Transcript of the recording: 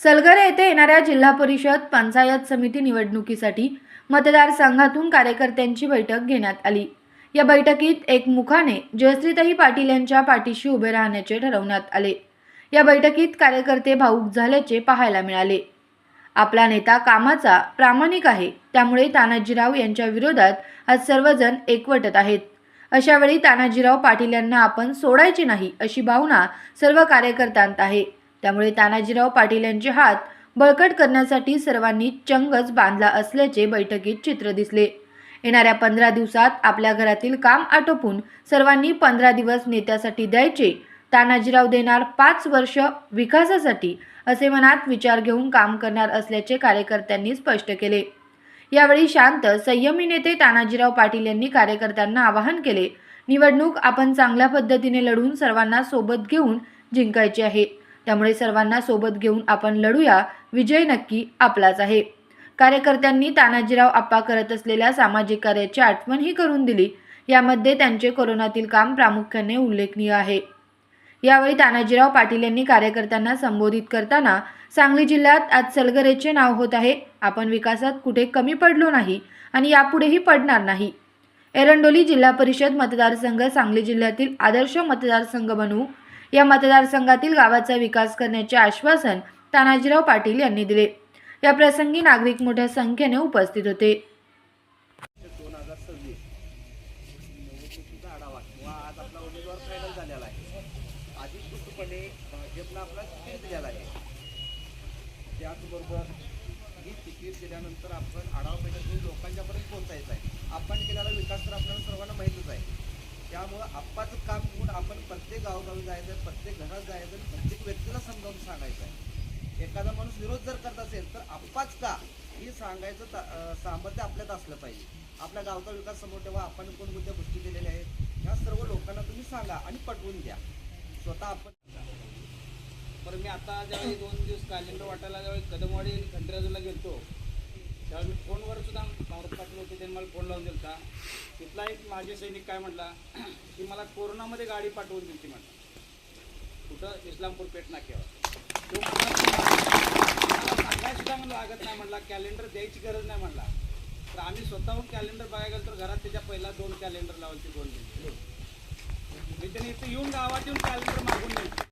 सलगर येथे येणाऱ्या जिल्हा परिषद पंचायत समिती निवडणुकीसाठी मतदारसंघातून कार्यकर्त्यांची बैठक घेण्यात आली. या बैठकीत एकमुखाने जयश्रीताई पाटील यांच्या पाठीशी उभे राहण्याचे ठरवण्यात आले. या बैठकीत कार्यकर्ते भाऊक झाल्याचे पाहायला मिळाले. आपला नेता कामाचा प्रामाणिक आहे त्यामुळे तानाजीराव यांच्या विरोधात आज सर्वजण एकवटत आहेत. अशावेळी तानाजीराव पाटील यांना आपण सोडायचे नाही अशी भावना सर्व कार्यकर्त्यांत आहे. त्यामुळे तानाजीराव पाटील यांचे हात बळकट करण्यासाठी सर्वांनी चंगच बांधला असल्याचे बैठकीत चित्र दिसले. येणाऱ्या पंधरा दिवसात आपल्या घरातील काम आटोपून सर्वांनी पंधरा दिवस नेत्यासाठी द्यायचे. तानाजीराव देणार पाच वर्ष विकासासाठी असे मनात विचार घेऊन काम करणार असल्याचे कार्यकर्त्यांनी स्पष्ट केले. यावेळी शांत संयमी नेते तानाजीराव पाटील यांनी कार्यकर्त्यांना आवाहन केले. निवडणूक आपण चांगल्या पद्धतीने लढून सर्वांना सोबत घेऊन जिंकायची आहे. त्यामुळे सर्वांना सोबत घेऊन आपण लढूया. विजय नक्की आपलाच आहे. कार्यकर्त्यांनी तानाजीराव आप्पा करत असलेल्या सामाजिक कार्याची आठवणही करून दिली. यामध्ये त्यांचे कोरोनातील काम प्रामुख्याने उल्लेखनीय आहे. यावेळी तानाजीराव पाटील यांनी कार्यकर्त्यांना संबोधित करताना सांगली जिल्ह्यात आज सलगरेचे नाव होत आहे. आपण विकासात कुठे कमी पडलो नाही आणि यापुढेही पडणार नाही. एरंडोली जिल्हा परिषद मतदारसंघ सांगली जिल्ह्यातील आदर्श मतदारसंघ बनवू या मतदारसंघातील गावाचा विकास करण्याचे आश्वासन तानाजीराव पाटील यांनी दिले. या प्रसंगी नागरिक मोठ्या संख्येने उपस्थित होते. त्याचबरोबर ही तिकीट दिल्यानंतर आपण आढावा बैठक लोकांच्यापर्यंत पोहोचायचं आहे आपण केलेला विकास तर आपल्याला सर्वांना माहितीच आहे. त्यामुळं आप्पाचं काम घेऊन आपण प्रत्येक गावोगावी जायचं आहे प्रत्येक घरात जायचं आणि प्रत्येक व्यक्तीला समजावून सांगायचं आहे. एखादा माणूस विरोध जर करत असेल तर आप्पाच का? हे सांगायचं सामर्थ्य आपल्यात असलं पाहिजे. आपल्या गावचा विकास समोर ठेवा आपण कोणकोणत्या गोष्टी केलेल्या आहेत ह्या सर्व लोकांना तुम्ही सांगा आणि पटवून द्या. स्वतः आपण बरं मी आता ज्यावेळी दोन दिवस कॅलेंडर वाटायला ज्यावेळी कदमवाडी आणि खंडराजूला गेलो त्यावेळी मी फोनवर सुद्धा भारत पाटील होते त्यांनी मला फोन लावून दिलता तिथला एक माझे सैनिक काय म्हटला की मला कोरोनामध्ये गाडी पाठवून दिली ती म्हटलं. कुठं? इस्लामपूर पेठ नाक्यावर. तो मला सुद्धा मला लागत नाही म्हटला कॅलेंडर द्यायची गरज नाही म्हटला. तर आम्ही स्वतःहून कॅलेंडर बघायला गेलो तर घरात त्याच्या पहिला दोन कॅलेंडर लावायचे दोन दिवस. मी त्याने इथं येऊन गावात येऊन कॅलेंडर मागून